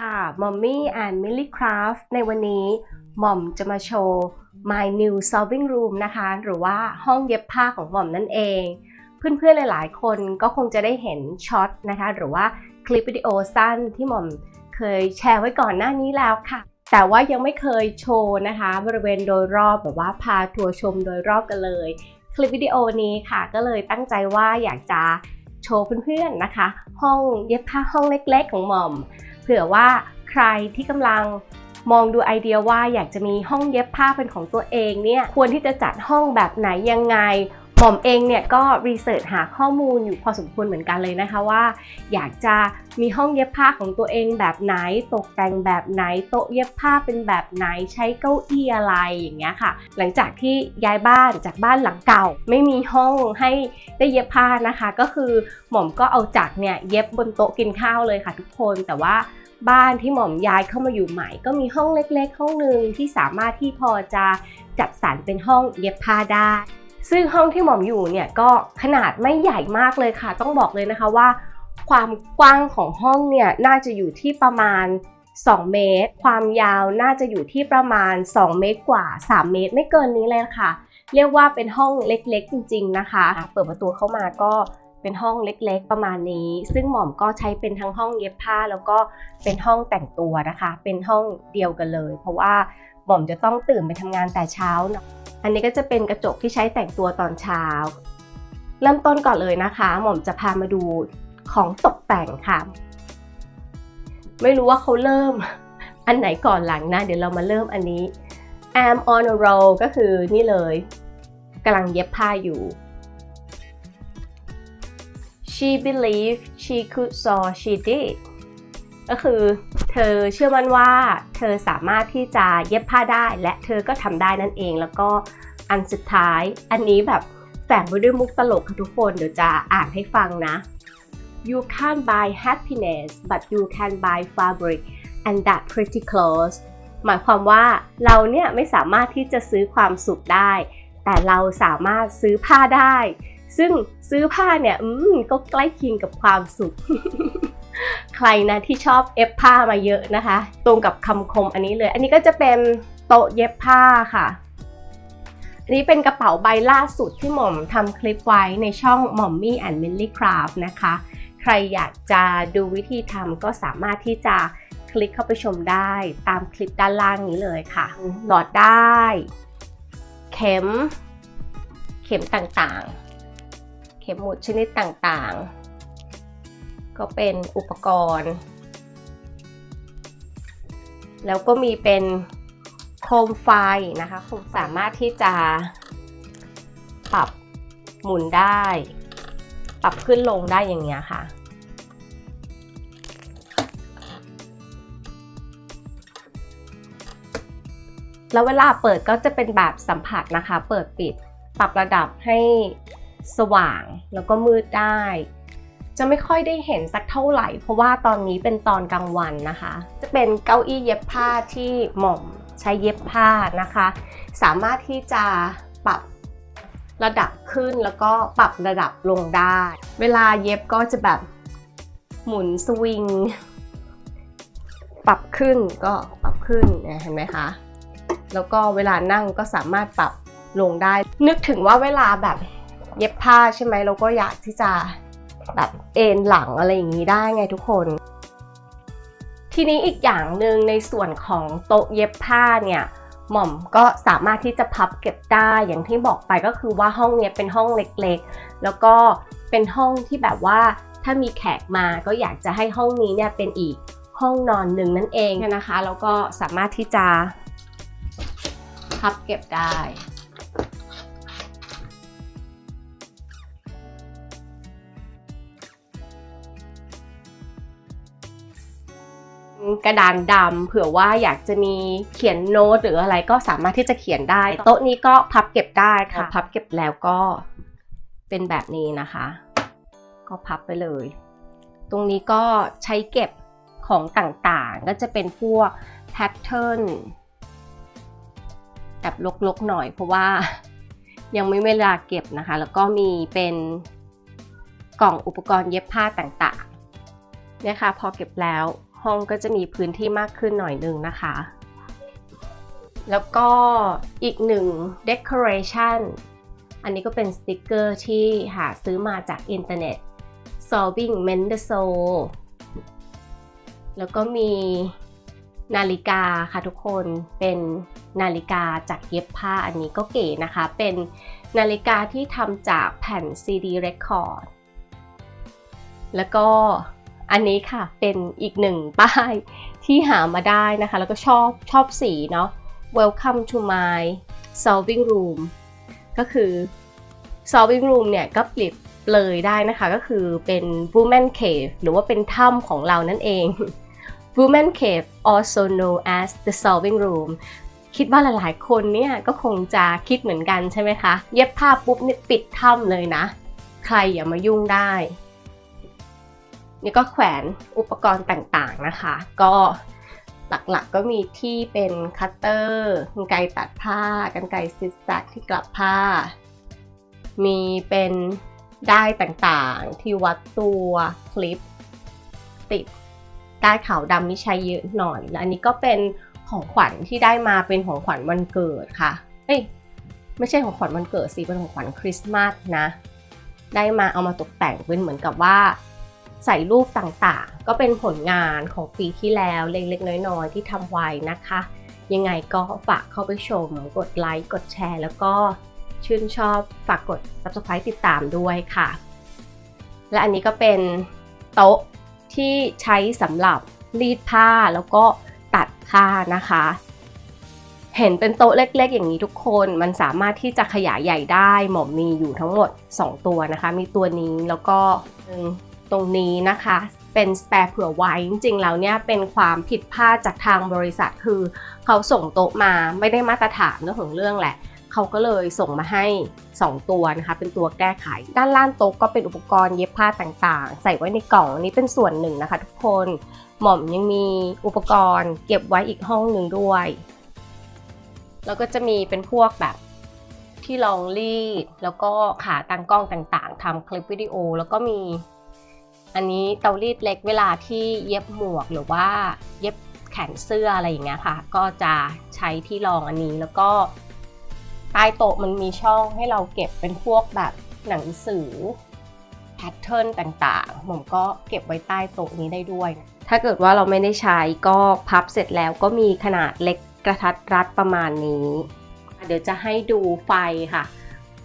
ค่ะมอมมี่แอนมิลลี่คราฟในวันนี้หม่อมจะมาโชว์ My New Sewing Room นะคะ หรือว่าห้องเย็บผ้าของหม่อมนั่นเอง เพื่อนๆ หลายๆ คนก็คงจะได้เห็นช็อตนะคะ หรือว่าคลิปวิดีโอสั้นที่หม่อมเคยแชร์ไว้ก่อนหน้านี้แล้วค่ะ แต่ว่ายังไม่เคยโชว์นะคะ บริเวณโดยรอบแบบว่าพาทัวร์ชมโดยรอบกันเลย คลิปวิดีโอนี้ค่ะก็เลยตั้งใจว่าอยากจะโชว์เพื่อนๆนะคะ ห้องเย็บผ้าห้องเล็กๆ ของหม่อม เผื่อว่าใครที่กำลังมองดูไอเดียว่าอยากจะมีห้องเย็บผ้าเป็นของตัวเองเนี่ยควรที่จะจัดห้องแบบไหนยังไง หม่อมเองเนี่ยก็รีเสิร์ชหาข้อมูลอยู่พอสมควรเหมือนกันเลยนะคะว่า อยากจะมีห้องเย็บผ้าของตัวเองแบบไหนตกแต่งแบบไหนโต๊ะเย็บผ้าเป็นแบบไหนใช้เก้าอี้อะไรอย่างเงี้ยค่ะ หลังจากที่ย้ายบ้านจากบ้านหลังเก่า ไม่มีห้องให้ได้เย็บผ้านะคะ ก็คือหม่อมก็เอาจักรเนี่ยเย็บบนโต๊ะกินข้าวเลยค่ะทุกคนแต่ว่าบ้านที่หม่อมย้ายเข้ามาอยู่ใหม่ ก็มีห้องเล็กๆ ห้องหนึ่งที่สามารถที่พอจะจัดสรรเป็นห้องเย็บผ้าได้ ซึ่งห้องที่หม่อมอยู่เนี่ยก็ขนาดไม่ใหญ่มากเลยค่ะ ต้องบอกเลยนะคะว่า ความกว้างของห้องเนี่ยน่าจะอยู่ที่ประมาณ 2 เมตร ความยาวน่าจะอยู่ที่ประมาณ 2 เมตรกว่า 3 เมตรไม่เกินนี้เลยค่ะ เรียกว่าเป็นห้องเล็กๆ จริง ๆนะคะ เปิดประตูเข้ามาก็เป็นห้องเล็กๆ ประมาณนี้ ซึ่งหม่อมก็ใช้เป็นทั้งห้องเย็บผ้า แล้วก็เป็นห้องแต่งตัวนะคะ เป็นห้องเดียวกันเลย เพราะว่า หม่อมจะต้องตื่นไปทำงานแต่เช้าเนาะอันนี้ก็จะเป็นกระจกที่ใช้แต่งตัวตอนเช้า เริ่มต้นก่อนเลยนะคะ หม่อมจะพามาดูของตกแต่งค่ะ ไม่รู้ว่าเขาเริ่ม อันไหนก่อนหลังนะ เดี๋ยวเรามาเริ่มอันนี้ I'm on a roll ก็คือนี่เลยกำลังเย็บผ้าอยู่ she believed she could sew she did ก็คือ เธอเชื่อมั่นว่า เธอสามารถที่จะเย็บผ้าได้ และเธอก็ทำได้นั่นเอง แล้วก็อันสุดท้าย อันนี้แบบแฝงไปด้วยมุกตลกค่ะทุกคนเดี๋ยวจะอ่านให้ฟังนะ you can't buy happiness but you can buy fabric and that pretty clothes หมายความว่าเราเนี่ยไม่สามารถที่จะซื้อความสุขได้ แต่เราสามารถซื้อผ้าได้ ซึ่งซื้อผ้าเนี่ยอืมก็ใกล้เคียงกับความสุข ใครนะที่ชอบเอฟผ้ามาเยอะนะคะ ตรงกับคำคมอันนี้เลย อันนี้ก็จะเป็นโต๊ะเย็บผ้าค่ะอันนี้เป็นกระเป๋าใบล่าสุดที่หม่อมทำคลิปไว้ในช่อง Mommy and Milly Craft นะคะ ใครอยากจะดูวิธีทำก็สามารถที่จะคลิกเข้าไปชมได้ตามคลิปด้านล่างนี้เลยค่ะ หลอดได้ เข็ม เข็มต่างๆ เข็มหมุดชนิดต่างๆ ก็เป็นอุปกรณ์ แล้วก็มีเป็นโคมไฟนะคะคมสามารถที่จะปรับหมุนได้ ปรับขึ้นลงได้อย่างเงี้ยค่ะ แล้วเวลาเปิดก็จะเป็นแบบสัมผัสนะคะ เปิดปิด ปรับระดับให้สว่างแล้วก็มืดได้ จะไม่ค่อยได้เห็นสักเท่าไหร่ เพราะว่าตอนนี้เป็นตอนกลางวันนะคะ จะเป็นเก้าอี้เย็บผ้าที่หม่อมใช้เย็บผ้านะคะ สามารถที่จะปรับระดับขึ้นแล้วก็ปรับระดับลงได้ เวลาเย็บก็จะแบบหมุนสวิง ปรับขึ้นก็ปรับขึ้นเนี่ยเห็นไหมคะ แล้วก็เวลานั่งก็สามารถปรับลงได้ นึกถึงว่าเวลาแบบเย็บผ้าใช่ไหมเราก็อยากที่จะ แบบเอนหลังอะไรอย่างนี้ได้ไงทุกคน ทีนี้อีกอย่างหนึ่งในส่วนของโต๊ะเย็บผ้าเนี่ยหม่อมก็สามารถที่จะพับเก็บได้อย่างที่บอกไปก็คือว่าห้องเนี้ยเป็นห้องเล็กๆ แล้วก็เป็นห้องที่แบบว่าถ้ามีแขกมาก็อยากจะให้ห้องนี้เนี่ยเป็นอีกห้องนอนหนึ่งนั่นเองนะคะ แล้วก็สามารถที่จะพับเก็บได้ กระดานดำเผื่อว่าอยากจะมีเขียนโน้ตหรืออะไรก็สามารถที่จะเขียนได้ โต๊ะนี้ก็พับเก็บได้ค่ะ พับเก็บแล้วก็เป็นแบบนี้นะคะ ก็พับไปเลย ตรงนี้ก็ใช้เก็บของต่างๆ ก็จะเป็นพวกแพทเทิร์นแบบลกๆหน่อยเพราะว่ายังไม่เวลาเก็บนะคะ แล้วก็มีเป็นกล่องอุปกรณ์เย็บผ้าต่างๆเนี่ยค่ะพอเก็บแล้ว ห้องก็จะมีพื้นที่มากขึ้นหน่อยหนึ่งนะคะ แล้วก็อีกหนึ่ง decoration อันนี้ก็เป็นสติกเกอร์ที่หาซื้อมาจากอินเทอร์เน็ต solving m e n d e s o แล้วก็มีนาฬิกาค่ะทุกคนเป็นนาฬิกาจากเย็บผ้าอันนี้ก็เก๋นะคะ เป็นนาฬิกาที่ทำจากแผ่น CD record แล้วก็ อันนี้ค่ะเป็นอีกหนึ่งป้ายที่หามาได้นะคะ แล้วก็ชอบชอบสีเนาะ Welcome to my solving room ก็คือ solving room เนี่ยก็เปรียบเลยได้นะคะ ก็คือเป็น woman cave หรือว่าเป็นถ้ำของเรานั่นเอง woman cave also known as the solving room คิดว่าหลายๆ คนเนี่ยก็คงจะคิดเหมือนกันใช่ไหมคะ เย็บผ้าปุ๊บนี่ปิดถ้ำเลยนะ ใครอย่ามายุ่งได้ นี่ก็แขวนอุปกรณ์ต่างๆนะคะ ก็หลักๆก็มีที่เป็นคัตเตอร์กรรไกรตัดผ้ากันไกรซิกแซกที่กลับผ้า มีเป็นได้ต่างๆ ที่วัดตัวคลิป ติดได้ขาวดำนี่ใช้เยอะหน่อยและอันนี้ก็เป็นของขวัญที่ได้มาเป็นของขวัญวันเกิดค่ะ เอ้ยไม่ใช่ของขวัญวันเกิดสิเป็นของขวัญคริสต์มาสนะ ได้มาเอามาตกแต่งเป็นเหมือนกับว่า ใส่รูปต่างๆ ก็เป็นผลงานของปีที่แล้วเล็กๆ น้อยๆ ที่ทำไว้นะคะ ยังไงก็ฝากเข้าไปชม กดไลค์ กดแชร์ แล้วก็ชื่นชอบฝากกด subscribe ติดตามด้วยค่ะ และอันนี้ก็เป็นโต๊ะที่ใช้สำหรับรีดผ้าแล้วก็ตัดผ้านะคะ เห็นเป็นโต๊ะเล็กๆ อย่างนี้ทุกคนมันสามารถที่จะขยายใหญ่ได้หมอมมีอยู่ทั้งหมด 2 ตัวนะคะ มีตัวนี้แล้วก็ ตรงนี้นะคะเป็น spare เผื่อไว้จริงๆแล้วเนี่ยเป็นความผิดพลาดจากทางบริษัทคือเขาส่งโต๊ะมาไม่ได้มาตรฐานเรื่องของเรื่องแหละเขาก็เลยส่งมาให้ 2 ตัวนะคะ เป็นตัวแก้ไข ด้านล่างโต๊ะก็เป็นอุปกรณ์เย็บผ้าต่างๆ ใส่ไว้ในกล่องนี้เป็นส่วนหนึ่งนะคะ ทุกคนหม่อมยังมีอุปกรณ์เก็บไว้อีกห้องหนึ่งด้วย แล้วก็จะมีเป็นพวกแบบที่รองรีด แล้วก็ขาตั้งกล้องต่างๆทำคลิปวิดีโอแล้วก็มี อันนี้เตารีดเล็กเวลาที่เย็บหมวกหรือว่าเย็บแขนเสื้ออะไรอย่างเงี้ยค่ะ ก็จะใช้ที่รองอันนี้แล้วก็ใต้โต๊ะมันมีช่องให้เราเก็บเป็นพวกแบบหนังสือแพทเทิร์นต่างๆ ผมก็เก็บไว้ใต้โต๊ะนี้ได้ด้วย ถ้าเกิดว่าเราไม่ได้ใช้ก็พับเสร็จแล้วก็มีขนาดเล็กกระทัดรัดประมาณนี้ เดี๋ยวจะให้ดูไฟค่ะไ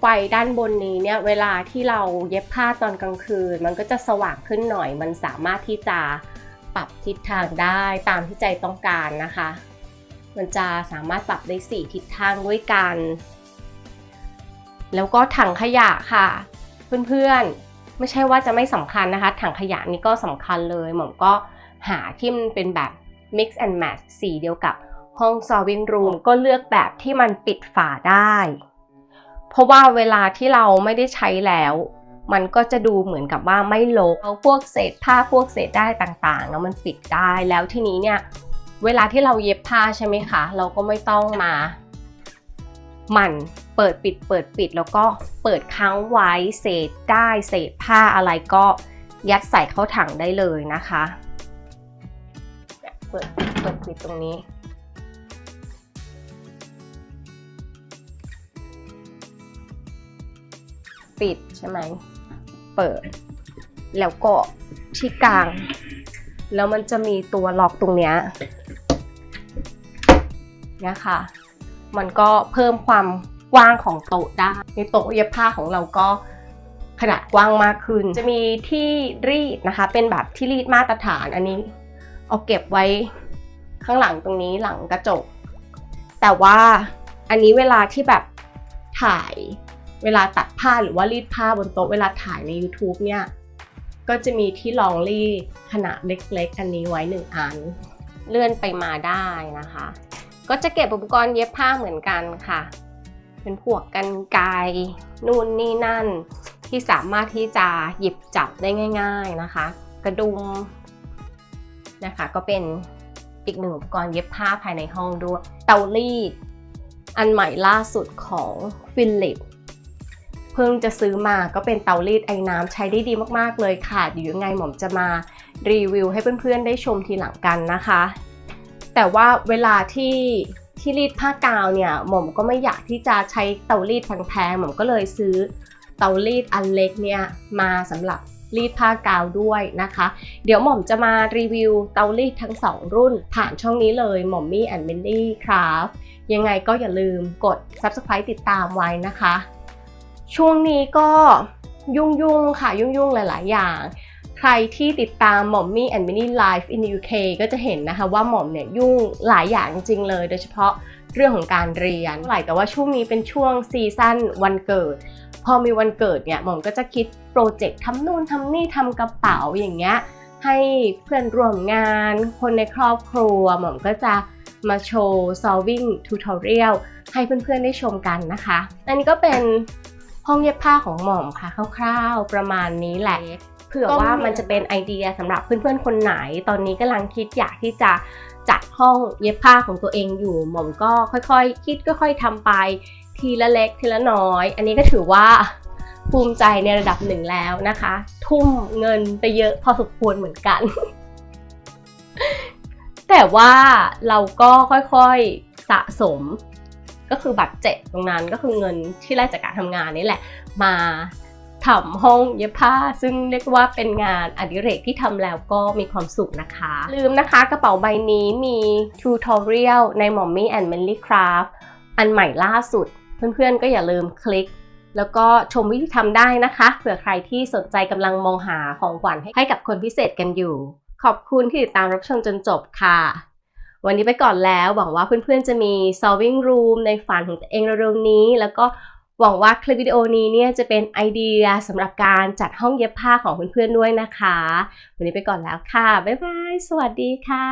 ฟด้านบนนี้เนี่ยเวลาที่เราเย็บผ้าตอนกลางคืน มันก็จะสว่างขึ้นหน่อย มันสามารถที่จะปรับทิศทางได้ตามที่ใจต้องการนะคะ มันจะสามารถปรับได้ 4 ทิศทางด้วยกัน แล้วก็ถังขยะค่ะ เพื่อนๆ ไม่ใช่ว่าจะไม่สำคัญนะคะ ถังขยะนี่ก็สำคัญเลยหม่อมก็หาที่มันเป็นแบบ mix and match สีเดียวกับห้อง solving room ก็เลือกแบบที่มันปิดฝาได้ เพราะว่าเวลาที่เราไม่ได้ใช้แล้ว มันก็จะดูเหมือนกับว่าไม่ลกเอาพวกเศษผ้าพวกเศษได้ต่างๆแล้วมันปิดได้แล้วทีนี้เนี่ยเวลาที่เราเย็บผ้าใช่ไหมคะ เราก็ไม่ต้องมาหมั่นเปิดปิดเปิดปิดแล้วก็เปิดค้างไว้เศษได้เศษผ้าอะไรก็ยัดใส่เข้าถังได้เลยนะคะ เปิดเปิดปิดตรงนี้ ปิดใช่ไหม เปิด แล้วก็ที่กลาง แล้วมันจะมีตัวล็อกตรงเนี้ยเนี่ยค่ะ มันก็เพิ่มความกว้างของโต๊ะได้ ในโต๊ะเย็บผ้าของเราก็ขนาดกว้างมากขึ้น จะมีที่รีดนะคะ เป็นแบบที่รีดมาตรฐานอันนี้ เอาเก็บไว้ข้างหลังตรงนี้หลังกระจก แต่ว่าอันนี้เวลาที่แบบถ่าย เวลาตัดผ้าหรือว่ารีดผ้าบนโต๊ะเวลาถ่ายใน YouTube เนี่ย ก็จะมีที่รองรีดขนาดเล็กๆ อันนี้ไว้หนึ่งอัน เลื่อนไปมาได้นะคะ ก็จะเก็บอุปกรณ์เย็บผ้าเหมือนกันค่ะ เป็นพวกกันไกนู่นนี่นั่น ที่สามารถที่จะหยิบจับได้ง่าย ๆนะคะ กระดุมนะคะ ก็เป็นอีกหนึ่งอุปกรณ์เย็บผ้าภายในห้องด้วย เตารีด อันใหม่ล่าสุดของฟิลิป เพิ่งจะซื้อมาก็เป็นเตารีดไอ้น้ำใช้ได้ดีมากๆเลยค่ะเดี๋ยวยังไงหม่อมจะมารีวิวให้เพื่อนๆได้ชมทีหลังกันนะคะ แต่ว่าเวลาที่ที่รีดผ้ากาวเนี่ยหม่อมก็ไม่อยากที่จะใช้เตารีดแพงๆหม่อมก็เลยซื้อเตารีดอันเล็กเนี่ยมาสำหรับรีดผ้ากาวด้วยนะคะ เดี๋ยวหม่อมจะมารีวิวเตารีดทั้ง 2 รุ่นผ่านช่องนี้เลยหม่อมมี่แอนด์เมนลี่ครับยังไงก็อย่าลืมกด subscribe ติดตามไว้นะคะ ช่วงนี้ก็ยุ่งๆค่ะยุ่งๆหลาย ๆ อย่าง ใครที่ติดตามหม่อมมี่แอนด์มินี่ไลฟ์อิน UK ก็จะเห็นนะคะว่าหม่อมเนี่ยยุ่งหลายอย่างจริง ๆ เลย โดยเฉพาะเรื่องของการเรียนหลายแต่ว่าช่วงนี้เป็นช่วงซีซั่นวันเกิด พอมีวันเกิดเนี่ยหม่อมก็จะคิดโปรเจกต์ทำนู่นทำนี่ทำกระเป๋าอย่างเงี้ยให้เพื่อนร่วมงาน คนในครอบครัว หม่อมก็จะมาโชว์ solving tutorial ให้เพื่อนๆได้ชมกันนะคะ อันนี้ก็เป็น ห้องเย็บผ้าของหม่อมค่ะคร่าวๆประมาณนี้แหละเผื่อว่ามันจะเป็นไอเดียสำหรับเพื่อนๆคนไหน ตอนนี้กำลังคิดอยากที่จะจัดห้องเย็บผ้าของตัวเองอยู่หม่อมก็ค่อยๆคิดค่อย ๆทำไป ทีละเล็กทีละน้อย อันนี้ก็ถือว่าภูมิใจในระดับหนึ่งแล้วนะคะ ทุ่มเงินไปเยอะพอสมควรเหมือนกัน แต่ว่าเราก็ค่อยๆสะสม ก็คือบัตรเจ็บตรงนั้นก็คือเงินที่ได้จากการทำงานนี่แหละ มาทำห้องเย็บผ้า ซึ่งเรียกว่าเป็นงานอดิเรกที่ทำแล้วก็มีความสุขนะคะ ลืมนะคะกระเป๋าใบนี้มีทูทอเรียลใน Mommy and Manly Craft อันใหม่ล่าสุด เพื่อนๆก็อย่าลืมคลิก แล้วก็ชมวิธีทำได้นะคะเผื่อใครที่สนใจกำลังมองหาของขวัญให้กับคนพิเศษกันอยู่ ขอบคุณที่ติดตามรับชมจนจบค่ะ วันนี้ไปก่อนแล้ว หวังว่าเพื่อนๆจะมี solving room ในฝันของตัวเองเร็วๆนี้ แล้วก็หวังว่าคลิปวิดีโอนี้เนี่ยจะเป็นไอเดียสำหรับการจัดห้องเย็บผ้าของเพื่อนๆด้วยนะคะ วันนี้ไปก่อนแล้วค่ะ บ๊ายบาย สวัสดีค่ะ